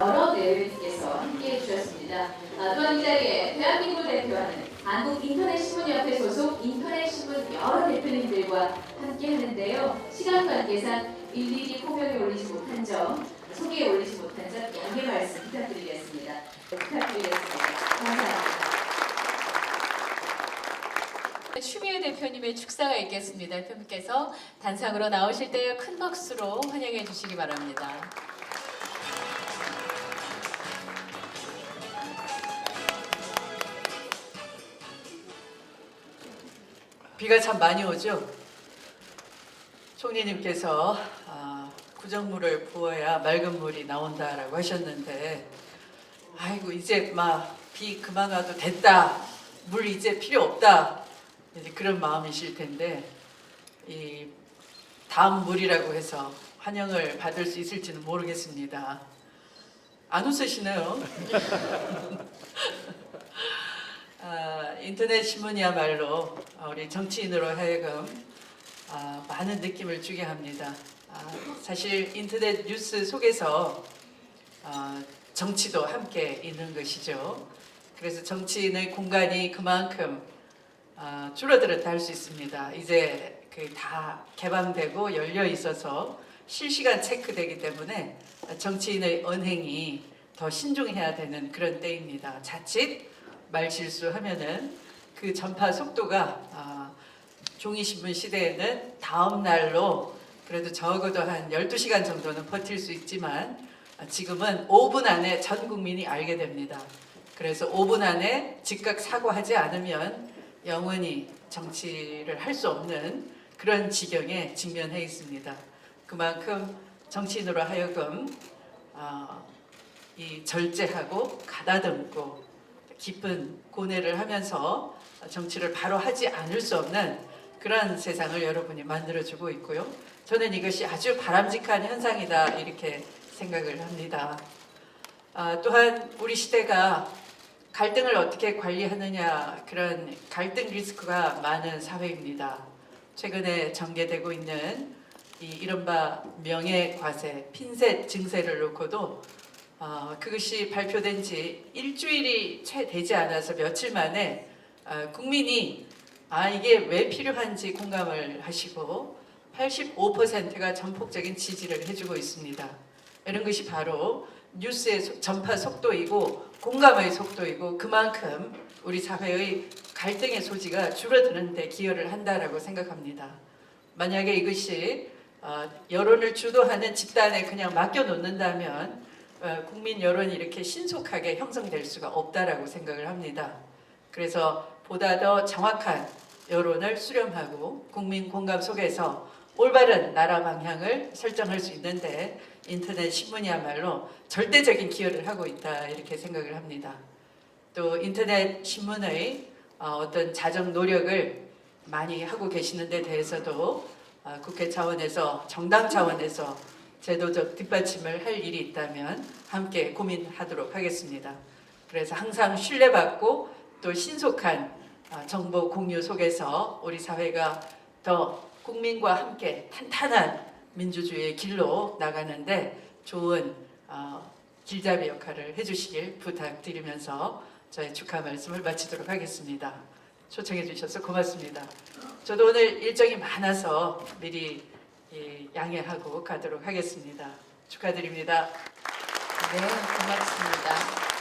여러 내외분께서 함께해 주셨습니다. 아, 또한 이 자리에 대한민국을 대표하는 한국 인터넷 신문협회 소속 인터넷 신문 여러 대표님들과 함께 하는데요. 시간 관계상 일일이 코명에 올리지 못한 점, 소개에 올리지 못한 점 양해 말씀 부탁드리겠습니다. 부탁드리겠습니다. 감사합니다. 추미애 대표님의 축사가 있겠습니다. 대표님께서 단상으로 나오실 때 큰 박수로 환영해 주시기 바랍니다. 비가 참 많이 오죠. 총리님께서 아, 구정물을 부어야 맑은 물이 나온다라고 하셨는데, 아이고 이제 막 비 그만 와도 됐다, 물 이제 필요 없다 이제 그런 마음이실 텐데 이 다음 물이라고 해서 환영을 받을 수 있을지는 모르겠습니다. 안 웃으시네요. 아, 인터넷 신문이야말로 우리 정치인으로 하여금 아, 많은 느낌을 주게 합니다. 아, 사실 인터넷 뉴스 속에서 아, 정치도 함께 있는 것이죠. 그래서 정치인의 공간이 그만큼 아, 줄어들었다 할 수 있습니다. 이제 그 다 개방되고 열려 있어서 실시간 체크되기 때문에 정치인의 언행이 더 신중해야 되는 그런 때입니다. 자칫 말 실수하면은 그 전파 속도가 아, 종이신문 시대에는 다음 날로 그래도 적어도 한 12시간 정도는 버틸 수 있지만 아, 지금은 5분 안에 전 국민이 알게 됩니다. 그래서 5분 안에 즉각 사과하지 않으면 영원히 정치를 할 수 없는 그런 지경에 직면해 있습니다. 그만큼 정치인으로 하여금 어, 이 절제하고 가다듬고 깊은 고뇌를 하면서 정치를 바로 하지 않을 수 없는 그런 세상을 여러분이 만들어주고 있고요. 저는 이것이 아주 바람직한 현상이다 이렇게 생각을 합니다. 아, 또한 우리 시대가 갈등을 어떻게 관리하느냐 그런 갈등 리스크가 많은 사회입니다. 최근에 전개되고 있는 이 이른바 명예 과세, 핀셋 증세를 놓고도 어, 그것이 발표된 지 일주일이 채 되지 않아서 며칠 만에 어, 국민이 아 이게 왜 필요한지 공감을 하시고 85%가 전폭적인 지지를 해주고 있습니다. 이런 것이 바로 뉴스의 소- 전파 속도이고 공감의 속도이고 그만큼 우리 사회의 갈등의 소지가 줄어드는 데 기여를 한다라고 생각합니다. 만약에 이것이 어, 여론을 주도하는 집단에 그냥 맡겨 놓는다면 어, 국민 여론이 이렇게 신속하게 형성될 수가 없다라고 생각을 합니다. 그래서 보다 더 정확한 여론을 수렴하고 국민 공감 속에서 올바른 나라 방향을 설정할 수 있는데 인터넷 신문이야말로 절대적인 기여를 하고 있다 이렇게 생각을 합니다. 또 인터넷 신문의 어, 어떤 자정 노력을 많이 하고 계시는 데 대해서도 어, 국회 차원에서 정당 차원에서 제도적 뒷받침을 할 일이 있다면 함께 고민하도록 하겠습니다. 그래서 항상 신뢰받고 또 신속한 어, 정보 공유 속에서 우리 사회가 더 국민과 함께 탄탄한 민주주의의 길로 나가는데 좋은 어, 길잡이 역할을 해주시길 부탁드리면서 저의 축하 말씀을 마치도록 하겠습니다. 초청해 주셔서 고맙습니다. 저도 오늘 일정이 많아서 미리 예, 양해하고 가도록 하겠습니다. 축하드립니다. 네, 고맙습니다.